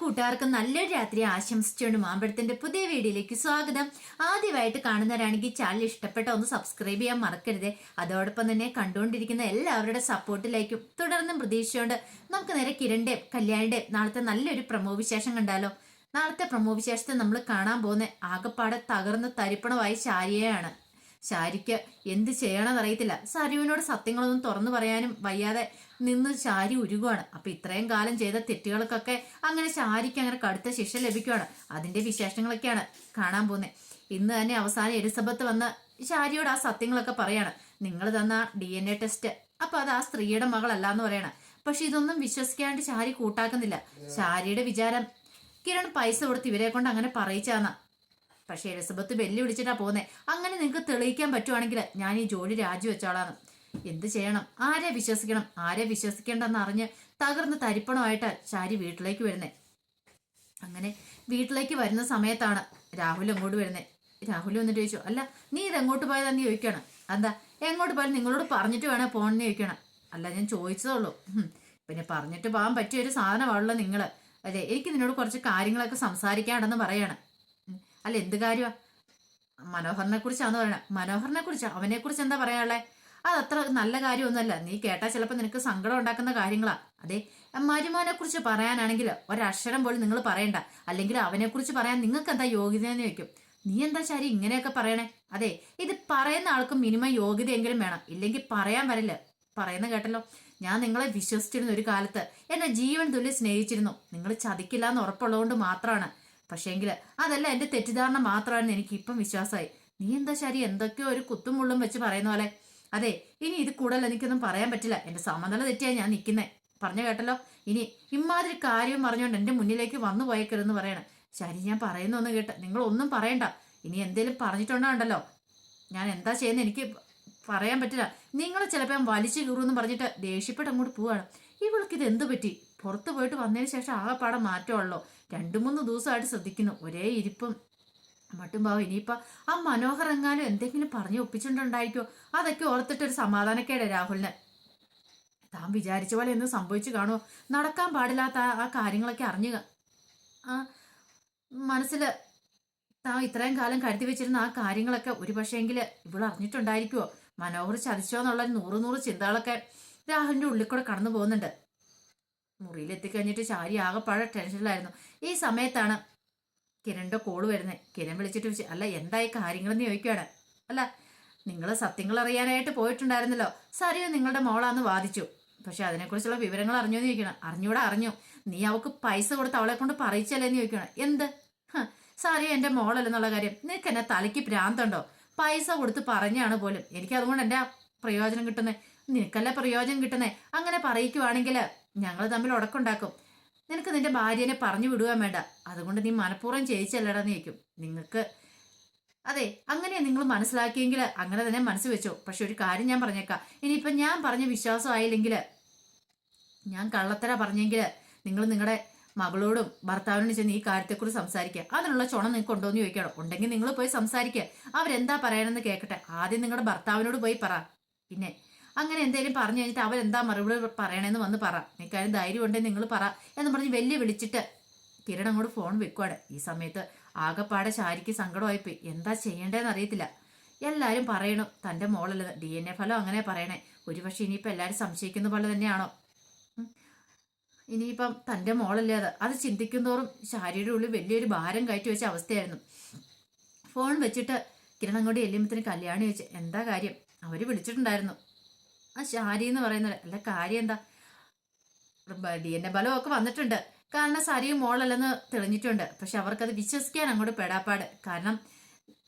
കൂട്ടുകാർക്ക് നല്ലൊരു രാത്രി ആശംസിച്ചുകൊണ്ട് മാമ്പഴത്തിന്റെ പുതിയ വീഡിയോയിലേക്ക് സ്വാഗതം. ആദ്യമായിട്ട് കാണുന്നവരാണെങ്കിൽ ചാനൽ ഇഷ്ടപ്പെട്ട ഒന്ന് സബ്സ്ക്രൈബ് ചെയ്യാൻ മറക്കരുത്. അതോടൊപ്പം തന്നെ കണ്ടുകൊണ്ടിരിക്കുന്ന എല്ലാവരുടെ സപ്പോർട്ടിലേക്കും തുടർന്നും പ്രതീക്ഷിച്ചുകൊണ്ട് നമുക്ക് നേരെ കിരണ്ടേ കല്യാണിന്റെ നാളത്തെ നല്ലൊരു പ്രമോ വിശേഷം കണ്ടാലോ. നാളത്തെ പ്രമോ വിശേഷത്തെ നമ്മൾ കാണാൻ പോകുന്ന ആകപ്പാടെ തകർന്ന് തരിപ്പണമായി ശാരിയെയാണ് ശാരിക്ക് എന്ത് ചെയ്യണമെന്ന് അറിയത്തില്ല സരുവിനോട് സത്യങ്ങളൊന്നും തുറന്നു പറയാനും വയ്യാതെ നിന്ന് ശാരി ഉരുകുവാണ്. അപ്പൊ ഇത്രയും കാലം ചെയ്ത തെറ്റുകൾക്കൊക്കെ അങ്ങനെ ശാരിക്ക് അങ്ങനെ കടുത്ത ശിക്ഷ ലഭിക്കുവാണ്. അതിന്റെ വിശേഷങ്ങളൊക്കെയാണ് കാണാൻ പോകുന്നത് ഇന്ന് തന്നെ അവസാനം എലിസബത്ത് വന്ന് ശാരിയോട് ആ സത്യങ്ങളൊക്കെ പറയാണ്. നിങ്ങൾ തന്ന ഡി എൻ എ ടെസ്റ്റ് അപ്പൊ അത് ആ സ്ത്രീയുടെ മകളല്ല എന്ന് പറയണ. പക്ഷെ ഇതൊന്നും വിശ്വസിക്കാണ്ട് ശാരി കൂട്ടാക്കുന്നില്ല. ശാരിയുടെ വിചാരം കിരൺ പൈസ കൊടുത്ത് ഇവരെ കൊണ്ട് അങ്ങനെ പറയിച്ചാന്നാ. പക്ഷെ എലിസബത്ത് വെല്ലു വിളിച്ചിട്ടാ പോന്നെ അങ്ങനെ നിങ്ങൾക്ക് തെളിയിക്കാൻ പറ്റുവാണെങ്കിൽ ഞാൻ ഈ ജോലി രാജിവെച്ചോളാന്ന് എന്ത് ചെയ്യണം? ആരെ വിശ്വസിക്കണം? ആരെ വിശ്വസിക്കേണ്ടെന്ന് അറിഞ്ഞ് തകർന്ന് തരിപ്പണമായിട്ട് ചാരി വീട്ടിലേക്ക് വരുന്നേ. അങ്ങനെ വീട്ടിലേക്ക് വരുന്ന സമയത്താണ് രാഹുൽ അങ്ങോട്ട് വരുന്നത് രാഹുൽ വന്നിട്ട് ചോദിച്ചു അല്ല നീ ഇത് എങ്ങോട്ട് പോയതാന്ന് ചോദിക്കണം എന്താ എങ്ങോട്ട് പോയാലും നിങ്ങളോട് പറഞ്ഞിട്ട് വേണേ പോകണമെന്ന് ചോദിക്കണം അല്ല ഞാൻ ചോദിച്ചതുള്ളൂ പിന്നെ പറഞ്ഞിട്ട് പോകാൻ പറ്റിയ ഒരു സാധനമാണല്ലോ നിങ്ങൾ അതെ എനിക്ക് നിന്നോട് കുറച്ച് കാര്യങ്ങളൊക്കെ സംസാരിക്കാണ്ടെന്ന് പറയാണ്. അല്ല എന്ത് കാര്യമാ മനോഹറിനെ കുറിച്ചാന്ന് പറയണേ. മനോഹറിനെ കുറിച്ച് അവനെ കുറിച്ച് എന്താ പറയാനുള്ളത് അത് അത്ര നല്ല കാര്യമൊന്നുമല്ല. നീ കേട്ടാൽ ചിലപ്പോൾ നിനക്ക് സങ്കടം ഉണ്ടാക്കുന്ന കാര്യങ്ങളാ. അതെ മരുമോനെ കുറിച്ച് പറയാനാണെങ്കിൽ ഒരക്ഷരം പോലും നിങ്ങൾ പറയണ്ട. അല്ലെങ്കിൽ അവനെ കുറിച്ച് പറയാൻ നിങ്ങൾക്ക് എന്താ യോഗ്യത എന്ന് ചോദിക്കും. നീ എന്താ ശരി ഇങ്ങനെയൊക്കെ പറയണേ? അതെ ഇത് പറയുന്ന ആൾക്ക് മിനിമം യോഗ്യതയെങ്കിലും വേണം. ഇല്ലെങ്കിൽ പറയാൻ വരില്ല. പറയുന്ന കേട്ടല്ലോ? ഞാൻ നിങ്ങളെ വിശ്വസിച്ചിരുന്ന ഒരു കാലത്ത് എന്നെ ജീവൻ തുല്യം സ്നേഹിച്ചിരുന്നു. നിങ്ങൾ ചതിക്കില്ല എന്ന് ഉറപ്പുള്ളതുകൊണ്ട് മാത്രമാണ്. പക്ഷേങ്കിൽ അതല്ല എന്റെ തെറ്റിദ്ധാരണ മാത്രമാണ് എനിക്ക് ഇപ്പം വിശ്വാസമായി. നീ എന്താ ശരി? എന്തൊക്കെയോ ഒരു കുത്തും മുള്ളും വെച്ച് പറയുന്ന പോലെ. അതെ ഇനി ഇത് കൂടുതൽ എനിക്കൊന്നും പറയാൻ പറ്റില്ല. എന്റെ സമനില തെറ്റിയാ ഞാൻ നിൽക്കുന്നേ പറഞ്ഞു കേട്ടല്ലോ? ഇനി ഇമാതിരി കാര്യം പറഞ്ഞുകൊണ്ട് എന്റെ മുന്നിലേക്ക് വന്നു പോയേക്കരുതെന്ന് പറയണം. ശരി ഞാൻ പറയുന്നൊന്ന് കേട്ട്. നിങ്ങൾ ഒന്നും പറയണ്ട. ഇനി എന്തേലും പറഞ്ഞിട്ടുണ്ടോ ഞാൻ എന്താ ചെയ്യുന്നത് എനിക്ക് പറയാൻ പറ്റില്ല. നിങ്ങൾ ചിലപ്പോൾ വലിച്ചു കീറുമെന്ന് പറഞ്ഞിട്ട് ദേഷ്യപ്പെട്ട് അങ്ങോട്ട് പോവാണ്. ഇവൾക്ക് ഇത് എന്ത് പറ്റി? പുറത്ത് പോയിട്ട് വന്നതിന് ശേഷം ആകെപ്പാടെ മാറ്റമുള്ളൂ. രണ്ടു മൂന്ന് ദിവസമായിട്ട് ശ്രദ്ധിക്കുന്നു. ഒരേ ഇരിപ്പും. മട്ടും പാവം ഇനിയിപ്പോ ആ മനോഹർ എങ്ങാനും എന്തെങ്കിലും പറഞ്ഞു ഒപ്പിച്ചിട്ടുണ്ടായിരിക്കോ? അതൊക്കെ ഓർത്തിട്ടൊരു സമാധാനക്കേടെ രാഹുലിന്. താൻ വിചാരിച്ച പോലെ എന്ത് സംഭവിച്ചു കാണുമോ നടക്കാൻ പാടില്ലാത്ത ആ- കാര്യങ്ങളൊക്കെ അറിഞ്ഞു ആ മനസ്സിൽ താൻ ഇത്രയും കാലം കരുതി വെച്ചിരുന്ന ആ കാര്യങ്ങളൊക്കെ ഒരു പക്ഷേങ്കിൽ അറിഞ്ഞിട്ടുണ്ടായിരിക്കുമോ മനോഹർ ചതിച്ചോ എന്നുള്ള നൂറ് നൂറ് ചിന്തകളൊക്കെ രാഹുലിന്റെ ഉള്ളിൽ കൂടെ കടന്നു പോകുന്നുണ്ട്. മുറിയിൽ എത്തിക്കഴിഞ്ഞിട്ട് ശാരി ആകെപ്പാടെ ടെൻഷനിലായിരുന്നു. ഈ സമയത്താണ് കിരണിന്റെ കോൾ വരുന്നത് കിരൺ വിളിച്ചിട്ട് വിളിച്ച് അല്ല എന്തായി കാര്യങ്ങളെന്ന് ചോദിക്കുകയാണ് അല്ല നിങ്ങൾ സത്യങ്ങൾ അറിയാനായിട്ട് പോയിട്ടുണ്ടായിരുന്നല്ലോ. സാരിയോ നിങ്ങളുടെ മോളാന്ന് വാദിച്ചു. പക്ഷെ അതിനെക്കുറിച്ചുള്ള വിവരങ്ങൾ അറിഞ്ഞു എന്ന് ചോദിക്കണം. അറിഞ്ഞൂടെ അറിഞ്ഞു. നീ അവൾക്ക് പൈസ കൊടുത്ത് അവളെ കൊണ്ട് പറയിച്ചല്ലേ എന്ന് ചോദിക്കണം. എന്ത്? സാരിയോ എന്റെ മോളല്ലെന്നുള്ള കാര്യം. നിനക്ക് എന്നെ തലയ്ക്ക് ഭ്രാന്തുണ്ടോ? പൈസ കൊടുത്ത് പറഞ്ഞാണ് പോലും. എനിക്ക് അതുകൊണ്ട് എന്റെ പ്രയോജനം കിട്ടുന്നേ? നിനക്കല്ല പ്രയോജനം കിട്ടുന്നേ? അങ്ങനെ പറയിക്കുവാണെങ്കിൽ ഞങ്ങൾ തമ്മിൽ ഉടക്കുണ്ടാക്കും. നിനക്ക് നിന്റെ ഭാര്യനെ പറഞ്ഞു വിടുവാൻ വേണ്ട. അതുകൊണ്ട് നീ മനഃപൂർവം ചെയ്യിച്ചല്ലടാന്ന് ചോദിക്കും. നിങ്ങൾക്ക് അതെ അങ്ങനെ നിങ്ങൾ മനസ്സിലാക്കിയെങ്കിൽ അങ്ങനെ തന്നെ മനസ്സ് വെച്ചോ. പക്ഷെ ഒരു കാര്യം ഞാൻ പറഞ്ഞേക്കാം. ഇനിയിപ്പം ഞാൻ പറഞ്ഞ വിശ്വാസമായില്ലെങ്കിൽ ഞാൻ കള്ളത്തര പറഞ്ഞെങ്കിൽ നിങ്ങൾ നിങ്ങളുടെ മകളോടും ഭർത്താവിനോടും ചെന്ന് ഈ കാര്യത്തെക്കുറിച്ച് സംസാരിക്കുക. അതിനുള്ള ചുണം നിങ്ങൾക്ക് ഉണ്ടോ എന്ന് ചോദിക്കണം. ഉണ്ടെങ്കിൽ നിങ്ങൾ പോയി സംസാരിക്കുക. അവരെന്താ പറയണമെന്ന് കേൾക്കട്ടെ ആദ്യം നിങ്ങളുടെ ഭർത്താവിനോട് പോയി പറ. പിന്നെ അങ്ങനെ എന്തെങ്കിലും പറഞ്ഞു കഴിഞ്ഞിട്ട് അവരെന്താ മറുപടി പറയണമെന്ന് വന്ന് പറ. നിൽക്കാനും ധൈര്യം ഉണ്ടെങ്കിൽ നിങ്ങൾ പറ എന്ന് പറഞ്ഞ് വലിയ വിളിച്ചിട്ട് കിരൺ അങ്ങോട്ട് ഫോൺ വെക്കുവാണ്. ഈ സമയത്ത് ആകെപ്പാടെ ശാരിക്ക് സങ്കടമായിപ്പോയി. എന്താ ചെയ്യേണ്ടതെന്ന് അറിയത്തില്ല. എല്ലാവരും പറയണു. തന്റെ മോളല്ലത് ഡി എൻ എ ഫലം അങ്ങനെ പറയണേ. ഒരുപക്ഷെ ഇനിയിപ്പോൾ എല്ലാവരും സംശയിക്കുന്ന പോലെ തന്നെയാണോ. ഇനിയിപ്പം തന്റെ മോളല്ലേ അത്. അത് ചിന്തിക്കുന്തോറും ശാരിയുടെ ഉള്ളിൽ വലിയൊരു ഭാരം കയറ്റി വെച്ച അവസ്ഥയായിരുന്നു. ഫോൺ വെച്ചിട്ട് കിരണം അങ്ങോട്ട് എല്ലുമ്പത്തിന് കല്യാണി വെച്ച് എന്താ കാര്യം? അവർ വിളിച്ചിട്ടുണ്ടായിരുന്നു. ആ ശാരി എന്ന് പറയുന്നത് അല്ല കാര്യം എന്താ? ഡി എൻ എ ബലമൊക്കെ വന്നിട്ടുണ്ട്. കാരണം സാരിയും മോളല്ലെന്ന് തെളിഞ്ഞിട്ടുണ്ട്. പക്ഷെ അവർക്കത് വിശ്വസിക്കാൻ അങ്ങോട്ട് പെടാപ്പാട്. കാരണം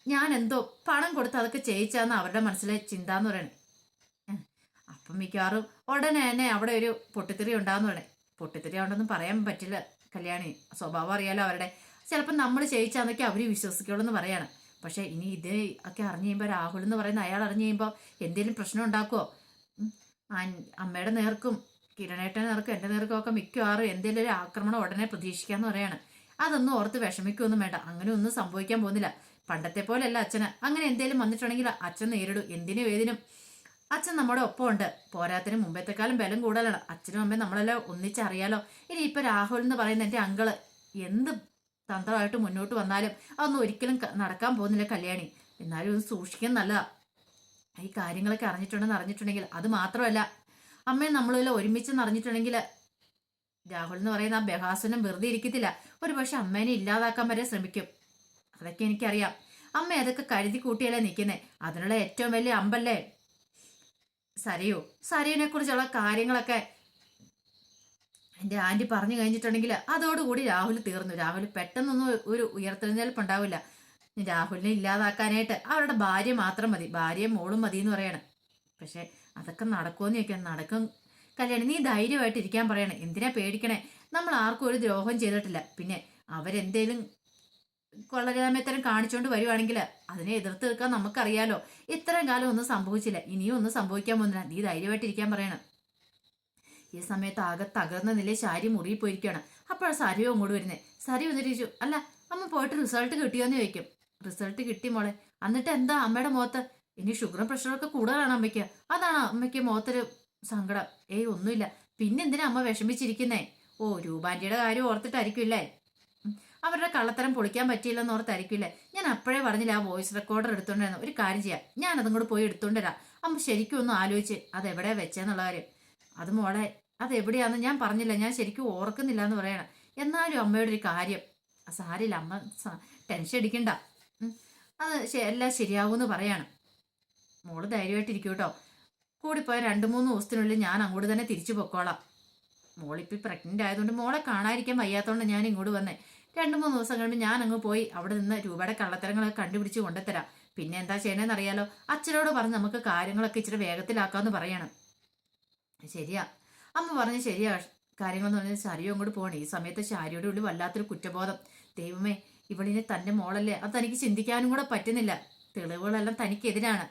ഞാൻ എന്തോ പണം കൊടുത്ത് അതൊക്കെ ചെയ്യിച്ചാന്ന് അവരുടെ മനസ്സിലെ ചിന്ത എന്ന് പറയണേ അപ്പം മിക്കവാറും ഉടനെ തന്നെ അവിടെ ഒരു പൊട്ടിത്തെറി ഉണ്ടാകുന്ന പറയണേ. പൊട്ടിത്തെറി ഉണ്ടെന്നും പറയാൻ പറ്റില്ല കല്യാണി. സ്വഭാവം അറിയാലോ അവരുടെ. ചിലപ്പോൾ നമ്മൾ ചെയ്യിച്ചാന്നൊക്കെ അവർ വിശ്വസിക്കുള്ളൂ എന്ന് പറയാണ്. പക്ഷെ ഇനി ഇത് ഒക്കെ അറിഞ്ഞു കഴിയുമ്പോൾ രാഹുൽ എന്ന് പറയുന്ന അയാൾ അറിഞ്ഞു കഴിയുമ്പോൾ എന്തെങ്കിലും പ്രശ്നം ഉണ്ടാക്കുമോ അമ്മയുടെ നേർക്കും കിരണേട്ടന്റെ നേർക്കും എന്റെ നേർക്കും ഒക്കെ മിക്കവാറും എന്തെങ്കിലും ഒരു ആക്രമണം ഉടനെ പ്രതീക്ഷിക്കാന്ന് പറയാണ്. അതൊന്നും ഓർത്ത് വിഷമിക്കൊന്നും വേണ്ട. അങ്ങനെ ഒന്നും സംഭവിക്കാൻ പോകുന്നില്ല. പണ്ടത്തെ പോലെയല്ല അച്ഛന്. അങ്ങനെ എന്തേലും വന്നിട്ടുണ്ടെങ്കിൽ അച്ഛൻ നേരിടും. എന്തിനും ഏതിനും അച്ഛൻ നമ്മുടെ ഒപ്പമുണ്ട്. പോരാത്തിന് മുമ്പത്തെക്കാളും ബലം കൂടുതലാണ്. അച്ഛനും അമ്മയും നമ്മളെല്ലാം ഒന്നിച്ചറിയാലോ? ഇനി ഇപ്പൊ രാഹുൽ എന്ന് പറയുന്ന എന്റെ അങ്കിൾ എന്ത് തന്ത്രമായിട്ട് മുന്നോട്ട് വന്നാലും അതൊന്നും ഒരിക്കലും നടക്കാൻ പോകുന്നില്ല കല്യാണി. എന്നാലും ഒന്ന് സൂക്ഷിക്കാൻ നല്ലതാ. ഈ കാര്യങ്ങളൊക്കെ അറിഞ്ഞിട്ടുണ്ടെന്ന് അറിഞ്ഞിട്ടുണ്ടെങ്കിൽ അത് മാത്രമല്ല. അമ്മയും നമ്മളെല്ലാം ഒരുമിച്ച് അറിഞ്ഞിട്ടുണ്ടെങ്കിൽ രാഹുൽ എന്ന് പറയുന്ന ആ ബഹാസനം വെറുതെ ഇരിക്കത്തില്ല. ഒരു പക്ഷെ അമ്മേനെ ഇല്ലാതാക്കാൻ വരെ ശ്രമിക്കും. അതൊക്കെ എനിക്കറിയാം. അമ്മ അതൊക്കെ കരുതി കൂട്ടിയല്ലേ നിൽക്കുന്നേ അതിനുള്ള ഏറ്റവും വലിയ അമ്പല്ലേ? സരയോ സരയനെ കുറിച്ചുള്ള കാര്യങ്ങളൊക്കെ എന്റെ ആന്റി പറഞ്ഞു കഴിഞ്ഞിട്ടുണ്ടെങ്കിൽ അതോടുകൂടി രാഹുൽ തീർന്നു. രാഹുൽ പെട്ടെന്നൊന്നും ഒരു ഉയർത്തെഴുന്നേൽപ്പ് ഉണ്ടാവില്ല രാഹുലിനെ ഇല്ലാതാക്കാനായിട്ട് അവരുടെ ഭാര്യ മാത്രം മതി. ഭാര്യയും മോളും മതി എന്ന് പറയണം. പക്ഷെ അതൊക്കെ നടക്കുമെന്ന് ചോദിക്കാൻ നടക്കും. കല്യാണി നീ ധൈര്യമായിട്ട് ഇരിക്കാൻ പറയണേ. എന്തിനാ പേടിക്കണേ? നമ്മൾ ആർക്കും ഒരു ദ്രോഹം ചെയ്തിട്ടില്ല. പിന്നെ അവരെന്തേലും കൊള്ളരാമത്തരം കാണിച്ചുകൊണ്ട് വരുവാണെങ്കിൽ അതിനെ എതിർത്ത് നിൽക്കാൻ നമുക്കറിയാലോ. ഇത്രയും കാലം ഒന്നും സംഭവിച്ചില്ല. ഇനിയും ഒന്നും സംഭവിക്കാൻ പോകുന്നില്ല. നീ ധൈര്യമായിട്ട് ഇരിക്കാൻ പറയണം. ഈ സമയത്ത് ആകെ തകർന്ന നില ശാരി മുറിയിൽ പോയിരിക്കുകയാണ്. അപ്പോഴാണ് സരിയോ അങ്ങോട്ട് വരുന്നത് സരി വന്നിട്ട് ചോദിച്ചു അല്ല അമ്മ പോയിട്ട് റിസൾട്ട് കിട്ടിയോന്ന് ചോദിക്കും. റിസൾട്ട് കിട്ടി മോളെ. എന്നിട്ട് എന്താ അമ്മയുടെ മുഖത്ത്? ഇനി ഷുഗറും പ്രഷറൊക്കെ കൂടുതലാണ് അമ്മയ്ക്ക്. അതാണ് അമ്മയ്ക്ക് മുഖത്തൊരു സങ്കടം. ഏയ് ഒന്നുമില്ല. പിന്നെ എന്തിനാ അമ്മ വിഷമിച്ചിരിക്കുന്നേ? ഓ രൂപാന്റിയുടെ കാര്യം ഓർത്തിട്ടായിരിക്കില്ലേ അവരുടെ കള്ളത്തരം പൊളിക്കാൻ പറ്റിയില്ലെന്ന് ഓർത്തായിരിക്കില്ലേ ഞാൻ അപ്പോഴേ പറഞ്ഞില്ല ആ വോയിസ് റെക്കോർഡർ എടുത്തോണ്ടിരുന്നു ഒരു കാര്യം ചെയ്യാം. ഞാൻ അതും കൂടെ പോയി എടുത്തോണ്ട് അമ്മ ശരിക്കും ഒന്ന് ആലോചിച്ച് അത് എവിടെയാ വെച്ചെന്നുള്ള കാര്യം. അത് മോളെ അത് എവിടെയാന്ന് ഞാൻ പറഞ്ഞില്ല. ഞാൻ ശരിക്കും ഓർക്കുന്നില്ല എന്ന് പറയണം. എന്നാലും അമ്മയുടെ ഒരു കാര്യം. സാരില്ല അമ്മ ടെൻഷൻ അടിക്കണ്ട. അത് എല്ലാം ശരിയാവുമെന്ന് പറയാണ്. മോൾ ധൈര്യമായിട്ടിരിക്കും കേട്ടോ കൂടിപ്പോയ രണ്ട് മൂന്ന് ദിവസത്തിനുള്ളിൽ ഞാൻ അങ്ങോട്ട് തന്നെ തിരിച്ചു പൊക്കോളാം. മോളിപ്പോൾ പ്രഗ്നന്റ് ആയതുകൊണ്ട് മോളെ കാണാതിരിക്കാൻ വയ്യാത്തതുകൊണ്ട് ഞാൻ ഇങ്ങോട്ട് വന്നേ. രണ്ട് മൂന്ന് ദിവസം കഴിയുമ്പോൾ ഞാൻ അങ്ങ് പോയി അവിടെ നിന്ന് രൂപയുടെ കള്ളത്തരങ്ങളൊക്കെ കണ്ടുപിടിച്ച് കൊണ്ടുത്തരാം. പിന്നെ എന്താ ചെയ്യണമെന്ന് അറിയാലോ അച്ഛനോട് പറഞ്ഞ് നമുക്ക് കാര്യങ്ങളൊക്കെ ഇച്ചിരി വേഗത്തിലാക്കാമെന്ന് പറയണം. ശരിയാ. അമ്മ പറഞ്ഞ് ശരിയാ. കാര്യങ്ങളെന്ന് പറഞ്ഞാൽ ശാരിയോ അങ്ങോട്ട് പോകണം ഈ സമയത്ത് ശാരിയുടെ ഉള്ളിൽ വല്ലാത്തൊരു കുറ്റബോധം. ദൈവമേ ഇവളിനെ തന്റെ മോളല്ലേ? അത് തനിക്ക് ചിന്തിക്കാനും കൂടെ പറ്റുന്നില്ല. തെളിവുകളെല്ലാം തനിക്കെതിരാണ്.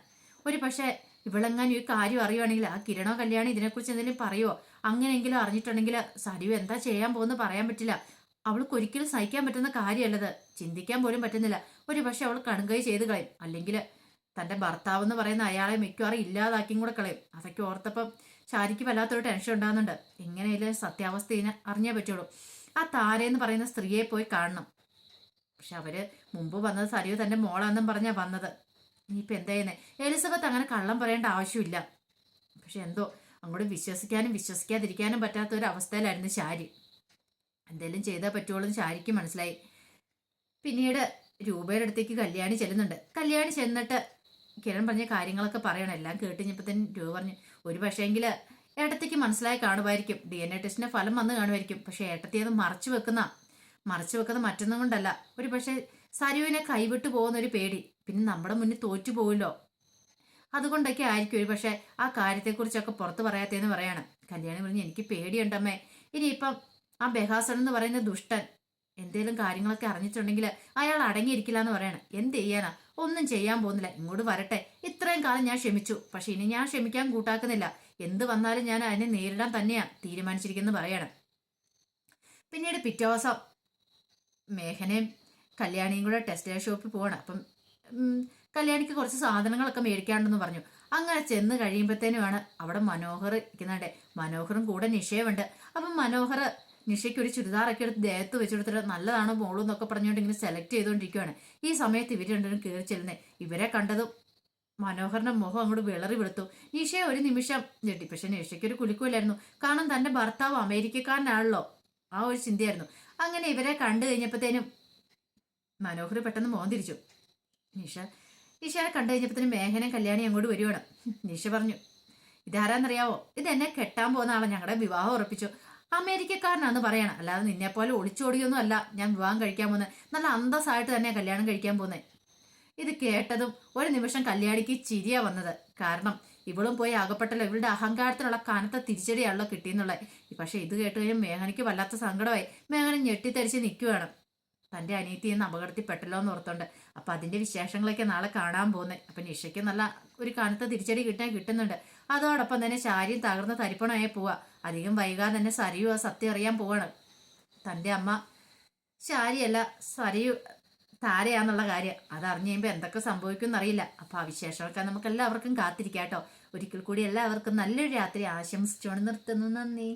ഒരു പക്ഷേ ഇവളെങ്ങാനും ഈ കാര്യം അറിയുവാണെങ്കിൽ ആ കിരണോ കല്യാണം ഇതിനെക്കുറിച്ച് എന്തെങ്കിലും പറയുമോ അങ്ങനെയെങ്കിലും അറിഞ്ഞിട്ടുണ്ടെങ്കിൽ സരിവ് എന്താ ചെയ്യാൻ പോകുന്ന പറയാൻ പറ്റില്ല. അവൾക്ക് ഒരിക്കലും സഹിക്കാൻ പറ്റുന്ന കാര്യമല്ലത്. ചിന്തിക്കാൻ പോലും പറ്റുന്നില്ല. ഒരു പക്ഷെ അവൾ കണുകൈ ചെയ്ത് കളയും. അല്ലെങ്കിൽ തന്റെ ഭർത്താവ് എന്ന് പറയുന്ന അയാളെ മിക്കവാറും ഇല്ലാതാക്കിയും കൂടെ കളയും. അതൊക്കെ ഓർത്തപ്പം ശാരിക്ക് വല്ലാത്തൊരു ടെൻഷൻ ഉണ്ടാകുന്നുണ്ട്. എങ്ങനെയല്ലേ സത്യാവസ്ഥ അറിഞ്ഞേ പറ്റുള്ളൂ. ആ താരയെന്ന് പറയുന്ന സ്ത്രീയെ പോയി കാണണം. പക്ഷെ അവർ മുമ്പ് വന്നത് സരിയ തന്റെ മോളാണെന്നും പറഞ്ഞാ വന്നത്. ഇനിയിപ്പോൾ എന്താ ചെയ്യുന്നത് എലിസബത്ത് അങ്ങനെ കള്ളം പറയേണ്ട ആവശ്യമില്ല. പക്ഷെ എന്തോ അങ്ങോട്ട് വിശ്വസിക്കാനും വിശ്വസിക്കാതിരിക്കാനും പറ്റാത്ത ഒരു അവസ്ഥയിലായിരുന്നു ശാരി. എന്തെങ്കിലും ചെയ്താൽ പറ്റുള്ളൂ എന്ന് ശാരിക്ക് മനസ്സിലായി. പിന്നീട് രൂപയുടെ അടുത്തേക്ക് കല്യാണി ചെല്ലുന്നുണ്ട്. കല്യാണി ചെന്നിട്ട് കിരൺ പറഞ്ഞ കാര്യങ്ങളൊക്കെ പറയണം. എല്ലാം കേട്ടുകഴിഞ്ഞപ്പോൾ തന്നെ രൂപ പറഞ്ഞു ഒരു പക്ഷേങ്കിൽ ഏട്ടത്തേക്ക് മനസ്സിലായി കാണുമായിരിക്കും. ഡി എൻ എ ടെസ്റ്റിന്റെ ഫലം വന്ന് കാണുമായിരിക്കും. പക്ഷേ ഏട്ടത്തി അത് മറച്ചു വെക്കുന്ന മറച്ചു വെക്കുന്നത് മറ്റൊന്നും കൊണ്ടല്ല. ഒരു പക്ഷേ സരുവിനെ കൈവിട്ടു പോകുന്ന ഒരു പേടി. പിന്നെ നമ്മുടെ മുന്നിൽ തോറ്റു പോകുമല്ലോ അതുകൊണ്ടൊക്കെ ആയിരിക്കും ഒരു പക്ഷേ ആ കാര്യത്തെക്കുറിച്ചൊക്കെ പുറത്ത് പറയാത്തേന്ന് പറയാണ്. കല്യാണി പറഞ്ഞ് എനിക്ക് പേടിയുണ്ടമ്മേ. ഇനിയിപ്പം ആ ബെഹാസൻ എന്ന് പറയുന്ന ദുഷ്ടൻ എന്തേലും കാര്യങ്ങളൊക്കെ അറിഞ്ഞിട്ടുണ്ടെങ്കിൽ അയാൾ അടങ്ങിയിരിക്കില്ല എന്ന് പറയണം. എന്ത് ചെയ്യാനാ? ഒന്നും ചെയ്യാൻ പോകുന്നില്ല. ഇങ്ങോട്ട് വരട്ടെ. ഇത്രയും കാലം ഞാൻ ക്ഷമിച്ചു. പക്ഷെ ഇനി ഞാൻ ക്ഷമിക്കാൻ കൂട്ടാക്കുന്നില്ല. എന്ത് വന്നാലും ഞാൻ അതിനെ നേരിടാൻ തന്നെയാ തീരുമാനിച്ചിരിക്കുന്നത് പറയണം. പിന്നീട് പിറ്റേ ദിവസം മേഘനയും കല്യാണിയും കൂടെ ടെക്സ്റ്റൈൽ ഷോപ്പിൽ പോകണം അപ്പം കല്യാണിക്ക് കുറച്ച് സാധനങ്ങളൊക്കെ മേടിക്കാണ്ടെന്ന് പറഞ്ഞു. അങ്ങനെ ചെന്ന് കഴിയുമ്പോഴത്തേനുമാണ് അവിടെ മനോഹർ ഇരിക്കുന്നുണ്ട്. മനോഹറും കൂടെ നിഷയുമുണ്ട്. അപ്പം മനോഹർ നിഷയ്ക്ക് ഒരു ചുരിദാറൊക്കെ എടുത്ത് ദേഹത്ത് വെച്ചെടുത്തിട്ട് നല്ലതാണ് മോളും എന്നൊക്കെ പറഞ്ഞുകൊണ്ട് ഇങ്ങനെ സെലക്ട് ചെയ്തുകൊണ്ടിരിക്കുകയാണ് ഈ സമയത്ത് ഇവർ രണ്ടുപേരും കയറി ചെല്ലുന്നത് ഇവരെ കണ്ടതും മനോഹറിന്റെ മുഖം അങ്ങോട്ട് വിളറി വെളുത്തു. നിഷയെ ഒരു നിമിഷം ഞെട്ടി. പക്ഷെ നിഷയ്ക്ക് ഒരു കുലുക്കുമില്ലായിരുന്നു. കാരണം തന്റെ ഭർത്താവ് അമേരിക്കക്കാരനാണല്ലോ. ആ ഒരു ചിന്തയായിരുന്നു. അങ്ങനെ ഇവരെ കണ്ടു കഴിഞ്ഞപ്പോഴത്തേനും മനോഹർ പെട്ടെന്ന് മോൻ തിരിച്ചു. നിഷ നിഷയെ കണ്ടു കഴിഞ്ഞപ്പോഴത്തേനും മേഘന കല്യാണി അങ്ങോട്ട് വരുവാണ്. നിഷ പറഞ്ഞു ഇതാരാന്നറിയാവോ? ഇത് എന്നെ കെട്ടാൻ പോകുന്ന ആളെ. ഞങ്ങളുടെ വിവാഹം ഉറപ്പിച്ചു. അമേരിക്കക്കാരനാന്ന് പറയണം. അല്ലാതെ നിന്നെ പോലെ ഒളിച്ചോടിയൊന്നും അല്ല ഞാൻ വിവാഹം കഴിക്കാൻ പോകുന്നത്. നല്ല അന്തസ്സായിട്ട് തന്നെ കല്യാണം കഴിക്കാൻ പോകുന്നത്. ഇത് കേട്ടതും ഒരു നിമിഷം കല്യാണിക്ക് ചിരിയാ വന്നത്. കാരണം ഇവളും പോയി അകപ്പെട്ടല്ലോ ഇവളുടെ അഹങ്കാരത്തിനുള്ള കനത്ത തിരിച്ചടിയാണല്ലോ കിട്ടിയെന്നുള്ളത്. പക്ഷെ ഇത് കേട്ട് കഴിഞ്ഞാൽ മേഘനയ്ക്ക് വല്ലാത്ത സങ്കടമായി. മേഘന ഞെട്ടിത്തരിച്ച് നിൽക്കുകയാണ്. തന്റെ അനിയത്തി എന്ന് അപകടത്തിൽപ്പെട്ടല്ലോ എന്ന് ഓർത്തുണ്ട്. അപ്പം അതിന്റെ വിശേഷങ്ങളൊക്കെ നാളെ കാണാൻ പോകുന്നത് അപ്പം നിഷയ്ക്ക് നല്ല ഒരു കനത്ത തിരിച്ചടി കിട്ടാൻ കിട്ടുന്നുണ്ട്. അതോടൊപ്പം തന്നെ ശാരിയും തകർന്ന് തരിപ്പണമായി പോവാ. അധികം വൈകാതെ തന്നെ സരിയു ആ സത്യം അറിയാൻ പോവാണ്. തന്റെ അമ്മ ശാരിയല്ല സരിയു താരയാന്നുള്ള കാര്യം. അതറിഞ്ഞു കഴിയുമ്പോൾ എന്തൊക്കെ സംഭവിക്കും എന്നറിയില്ല അപ്പോൾ ആ വിശേഷമൊക്കെ നമുക്ക് എല്ലാവർക്കും കാത്തിരിക്കാം കേട്ടോ ഒരിക്കൽ കൂടി എല്ലാവർക്കും നല്ലൊരു രാത്രി ആശംസിച്ചുകൊണ്ട് നിർത്തുന്നു. നന്ദി.